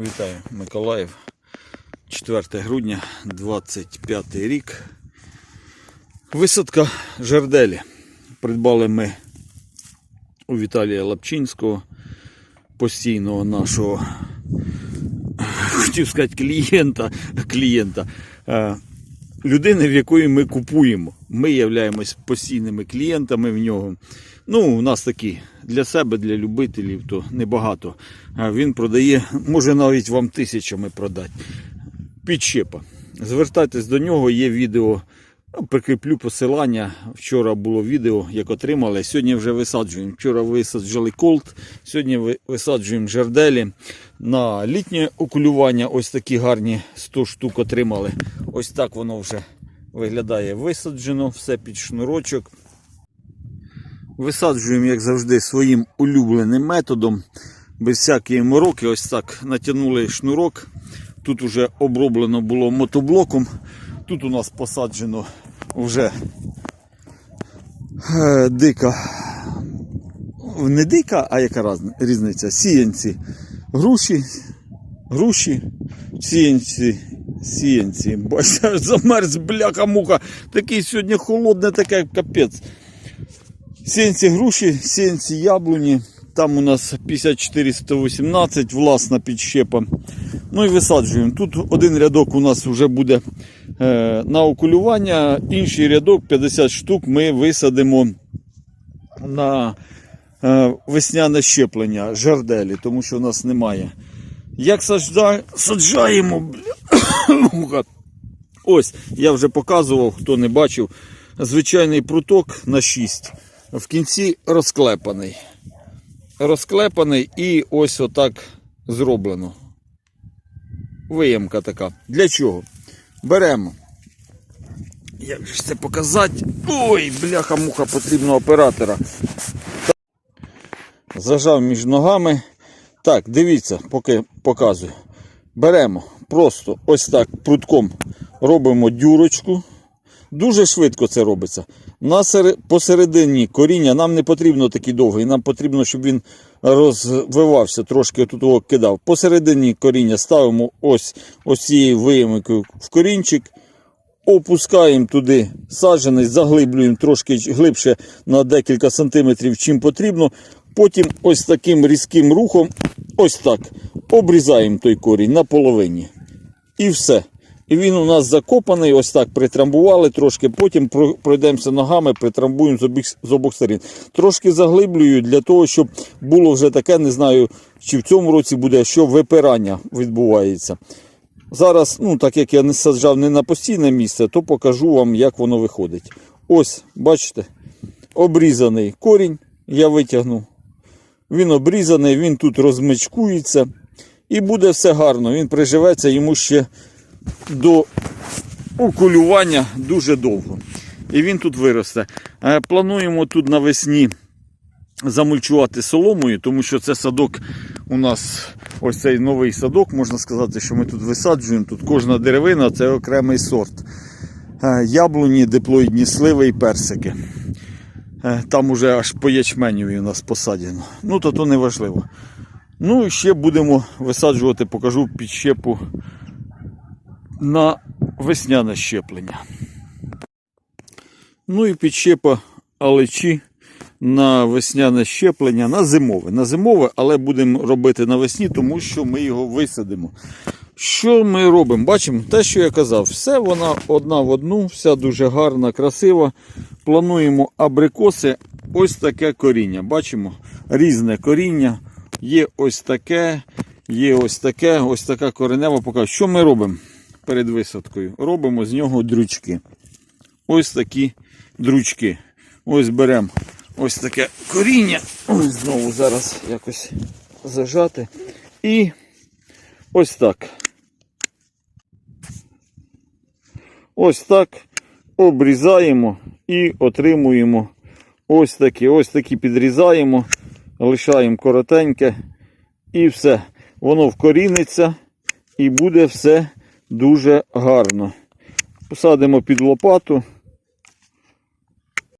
Вітаю, Миколаїв. 4 грудня, 25 рік. Висадка жерделі. Придбали ми у Віталія Лапчинського, постійного нашого, хотів сказати, клієнта, клієнта. е, Людини, в якої ми купуємо. Ми являємось постійними клієнтами в нього. Ну, у нас такі для себе, для любителів, то небагато. Він продає, може навіть вам тисячами продати. Підщепа. Звертайтесь до нього, є відео. Ну, Прикріплю посилання. Вчора було відео, як отримали. Сьогодні вже висаджуємо. Вчора висаджали колт, сьогодні висаджуємо жерделі. На літнє окулювання ось такі гарні 100 штук отримали. Ось так воно вже виглядає висаджено, все під шнурочок. Висаджуємо, як завжди, своїм улюбленим методом. Без всякої мороки. Ось так натягнули шнурок. Тут вже оброблено було мотоблоком. Тут у нас посаджено вже е, дика. Не дика, а яка різниця? Сіянці. Груші, груші, сіянці, сіянці. Бачите, замерз бляха-муха. Такий сьогодні холодне, таке капець. Сіянці груші, сіянці яблуні. Там у нас 5418, власна підщепа. Ну і висаджуємо. Тут один рядок у нас вже буде е, на окулювання, інший рядок 50 штук ми висадимо на е, весняне щеплення жарделі, тому що у нас немає. Як саджа... саджаємо, бля, ось я вже показував, хто не бачив. Звичайний пруток на 6. В кінці розклепаний. Розклепаний і ось отак зроблено. Виємка така. Для чого? Беремо. Як же це показати? Ой, бляха-муха, потрібно оператора. Зажав між ногами. Так, дивіться, поки показую. Беремо просто ось так прутком робимо дюрочку. Дуже швидко це робиться. На сери- посередині коріння нам не потрібно такий довгий, нам потрібно, щоб він розвивався, трошки тут його кидав. Посередині коріння ставимо ось, ось цією виємкою в корінчик, опускаємо туди саджанець, заглиблюємо трошки глибше на декілька сантиметрів, чим потрібно. Потім ось таким різким рухом, ось так, обрізаємо той корінь на половині. І все. І він у нас закопаний, ось так притрамбували трошки, потім пройдемося ногами, притрамбуємо з обох, з обох сторін. Трошки заглиблюю для того, щоб було вже таке, не знаю, чи в цьому році буде, що випирання відбувається. Зараз, ну так як я не саджав не на постійне місце, то покажу вам, як воно виходить. Ось, бачите, обрізаний корінь я витягнув. Він обрізаний, він тут розмичкується. І буде все гарно. Він приживеться йому ще до окулювання дуже довго. І він тут виросте. Е, Плануємо тут навесні замульчувати соломою, тому що це садок у нас ось цей новий садок, можна сказати, що ми тут висаджуємо. Тут кожна деревина це окремий сорт. Е, Яблуні, диплоїдні сливи і персики. Е, Там уже аж по ячменю у нас посадено. Ну, то то не важливо. Ну і ще будемо висаджувати, покажу підщепу на весняне щеплення. Ну і підщепа алечі на весняне щеплення, на зимове. На зимове, але будемо робити навесні, тому що ми його висадимо. Що ми робимо? Бачимо те, що я казав, все вона одна в одну, вся дуже гарна, красива. Плануємо абрикоси, ось таке коріння. Бачимо різне коріння. Є ось таке, є ось таке, ось така коренева покажу. Що ми робимо перед висадкою? Робимо з нього дрючки. Ось такі дручки. Ось беремо ось таке коріння. Ось знову зараз якось зажати. І ось так. Ось так обрізаємо і отримуємо ось такі. Ось такі підрізаємо, лишаємо коротеньке і все. Воно вкоріниться і буде все дуже гарно. Посадимо під лопату.